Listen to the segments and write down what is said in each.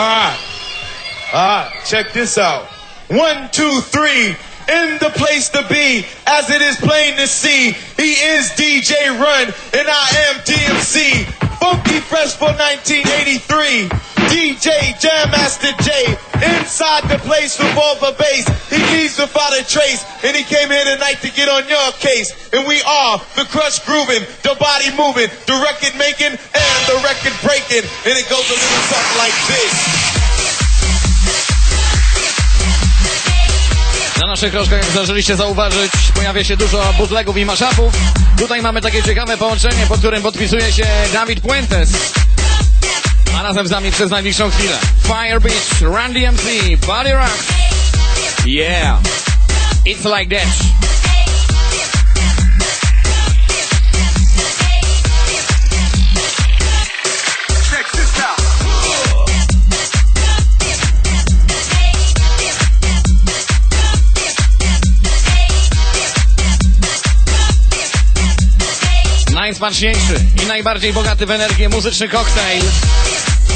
Alright. Alright, check this out. One, two, three. In the place to be, as it is plain to see, he is DJ Run, and I am DMC. Funky Fresh for 1983. DJ Jam Master J. Inside the place with all the bass. He leaves without a trace. And he came here tonight to get on your case. And we are the crush grooving, the body moving, the record making, and the record breaking. And it goes a little something like this. Na naszych krożkach, jak zdążyliście zauważyć, pojawia się dużo bootlegów i maszapów. Tutaj mamy takie ciekawe połączenie, pod którym podpisuje się Dawid Puentes. A razem z nami przez najbliższą chwilę Fire Beach, Run DMC, Body Rock. Yeah, it's like that. Najsmaczniejszy i najbardziej bogaty w energię muzyczny koktajl.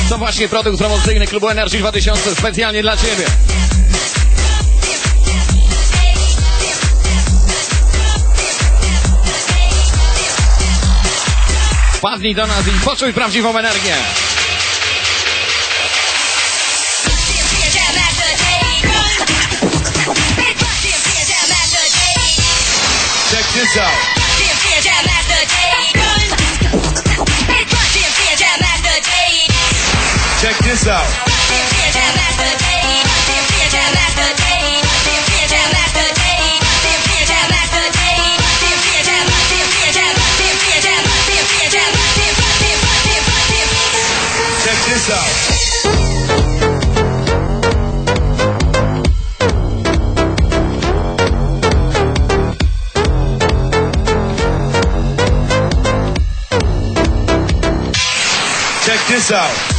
To właśnie produkt promocyjny klubu Energy 2000 specjalnie dla Ciebie. Wpadnij do nas i poczuj prawdziwą energię. Check this out. Out. Check this out. Check this out.